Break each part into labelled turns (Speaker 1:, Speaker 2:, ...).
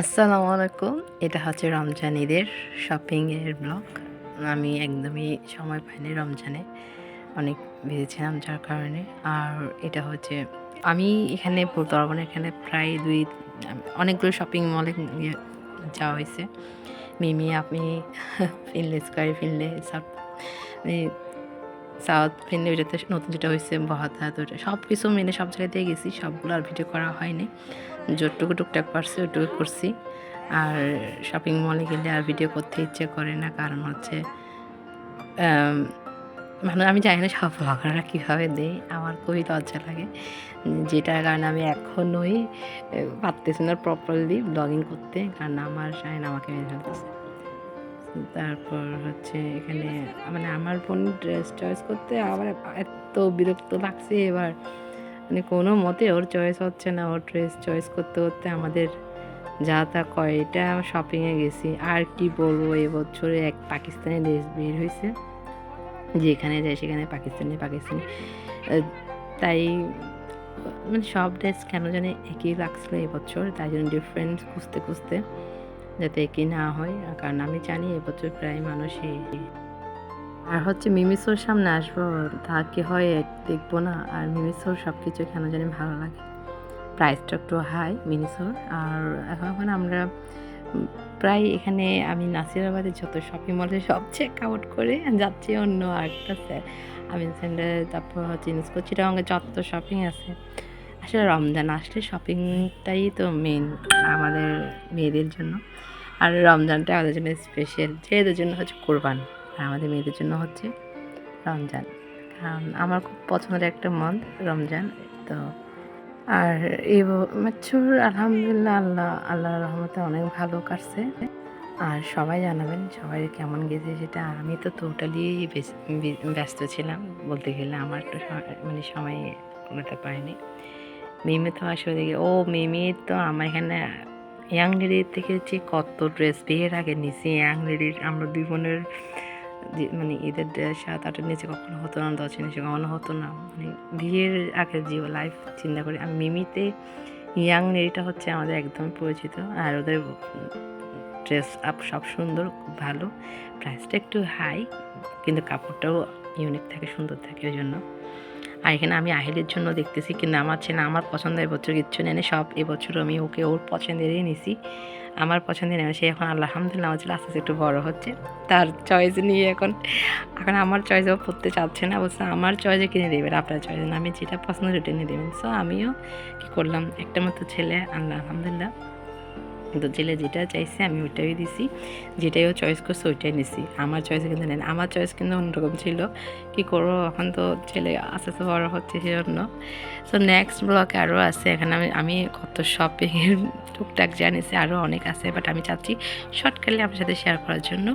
Speaker 1: আসসালামু আলাইকুম এটা হচ্ছে রমজান ঈদের শপিংয়ের ব্লগ। আমি একদমই সময় পাইনি রমজানে। অনেক বিজি ছিলাম, যার কারণে। আর এটা হচ্ছে, আমি এখানে বলতে এখানে প্রায় দুই, অনেকগুলো শপিং মলে যাওয়া হয়েছে। মিমি, আপনি ফিনলে স্কোয়ারে ফিনলে সব সাউথ ফিনলে ওইটাতে নতুন যেটা হয়েছে বহাতা তো সব কিছু মিলে সব জায়গাতেই গেছি, সবগুলো আর ভিডিও করা হয়নি। যতটুকু টুকটাক পারছি ওইটুকু করছি। আর শপিং মলে গেলে আর ভিডিও করতে ইচ্ছে করে না, কারণ হচ্ছে মানে আমি জানি না সব ব্লগাররা কীভাবে দেয়, আমার খুবই লজ্জা লাগে। যেটার কারণে আমি এখনোই পারতেছি না প্রপারলি ব্লগিং করতে, কারণ আমার জানি আমাকে মেনে ফেলতেছে। তারপর হচ্ছে এখানে মানে আমার বোন ড্রেস চয়েস করতে আবার এত বিরক্ত লাগছে এবার। মানে কোনো মতে ওর চয়েস হচ্ছে না, ওর ড্রেস চয়েস করতে করতে আমাদের যা তা কয়টা শপিংয়ে গেছি। আর কি বলব এবছরে এক পাকিস্তানি ড্রেস বের হয়েছে যেখানে যায় সেখানে পাকিস্তানি পাকিস্তানি। তাই মানে সব ড্রেস কেন জানি একই লাগছিল এবছর তাই জন্য ডিফারেন্স খুঁজতে খুঁজতে। যাতে একই না হয় কারণ আমি জানি এবছর প্রায় মানুষই আর হচ্ছে মিমিসোর সামনে আসব, তা কি হয় দেখব না। আর মিমিসোর সব কিছু কেন জানি ভালো লাগে। প্রাইসটা একটু হাই মিনিসোর আর এখন এখন আমরা প্রায় এখানে আমি নাসিরাবাদে যত শপিং মলে সব চেক আউট করে যাচ্ছি, অন্য আরেকটা আমি সেন্টার, তারপর হচ্ছে ইউনেস্কো চিটাঙ্গে যত শপিং আছে। আসলে রমজান আসলে শপিংটাই তো মেন আমাদের মেয়েদের জন্য। আর রমজানটা আমাদের জন্য স্পেশাল যেহেতু জন্য হচ্ছে কোরবান। আর আমাদের মেয়েদের জন্য হচ্ছে রমজান। কারণ আমার খুব পছন্দের একটা মান্থ রমজান, তো আর এই বছর আলহামদুলিল্লাহ আল্লাহ আল্লাহ রহমতে অনেক ভালো কাটছে। আর সবাই জানাবেন সবাই কেমন গেছে সেটা। আমি তো টোটালি ব্যস্ত ছিলাম। বলতে গেলে আমার তো মানে সময় কোনোটা পারিনি মিমি তো আসলে দেখি ও মিমি, তো আমার এখানে ইয়াং লেডির থেকে যে কত ড্রেস বিয়ের আগে নিছি ইয়াং লেডির আমরা দুই বোনের মানে ঈদের ড্রেস সাত আটের নিচে কখনো হতো না দশের নিচে কখনো হতো না। মানে বিয়ের আগে যে লাইফ চিন্তা করি আমি মিমিতে ইয়াং লেডিটা হচ্ছে আমাদের একদম পরিচিত, আর ওদের ড্রেস আপ সব সুন্দর, খুব ভালো প্রাইসটা একটু হাই কিন্তু কাপড়টাও ইউনিক থাকে, সুন্দর থাকে, ওই জন্য। আর এখানে আমি আহিলের জন্য দেখতেছি কিন্তু আমার ছেলে আমার পছন্দ, এবছর কিচ্ছু নেই, সব এবছর আমি ওকে ওর পছন্দেরই নিছি। আমার পছন্দের নেই, সে এখন আলহামদুলিল্লাহ ছেলে আস্তে আস্তে একটু বড় হচ্ছে। তার চয়েস নিয়ে এখন এখন আমার চয়েসও পড়তে চাচ্ছে না বলছে আমার চয়েসে কিনে দেবেন আপনার চয়েস আমি যেটা পছন্দ সেটা নিয়ে দেবেন। সো আমিও কী করলাম, একটা মতো ছেলে, আল্লাহ, আলহামদুলিল্লাহ। তো ছেলে যেটা চাইছে আমি ওইটাই দিছি। যেটাই ও চয়েস করছে ওইটাই নিছি। আমার চয়েস কিন্তু নেন আমার চয়েস কিন্তু অন্যরকম ছিল। কি করব? এখন তো ছেলে আস্তে আস্তে বড় হচ্ছে সেজন্য। সো নেক্সট ব্লকে আরও আছে। এখানে আমি আমি কত শপিংয়ের টুকটাক জানিছি। আরও অনেক আছে বাট আমি চাচ্ছি শর্টকাটলি আপনার সাথে শেয়ার করার জন্য।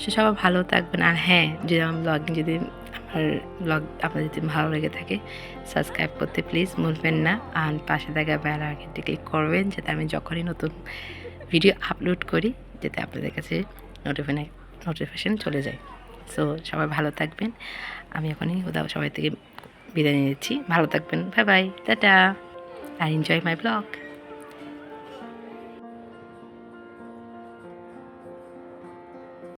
Speaker 1: সে সবাই ভালো থাকবেন। আর হ্যাঁ যদি আমার ব্লগিং যদি আমার ব্লগ আপনার যদি ভালো লেগে থাকে সাবস্ক্রাইব করতে প্লিজ ভুলবেন না। আর পাশে থাকা বেল আইকনটি ক্লিক করবেন, যাতে আমি যখনই নতুন ভিডিও আপলোড করি, যাতে আপনাদের কাছে নোটিফিনে নোটিফিকেশান চলে যায়। সো সবাই ভালো থাকবেন। আমি এখনই কোথাও সবাই থেকে বিদায় নিচ্ছি। ভালো থাকবেন। Bye bye tata. R enjoy my blog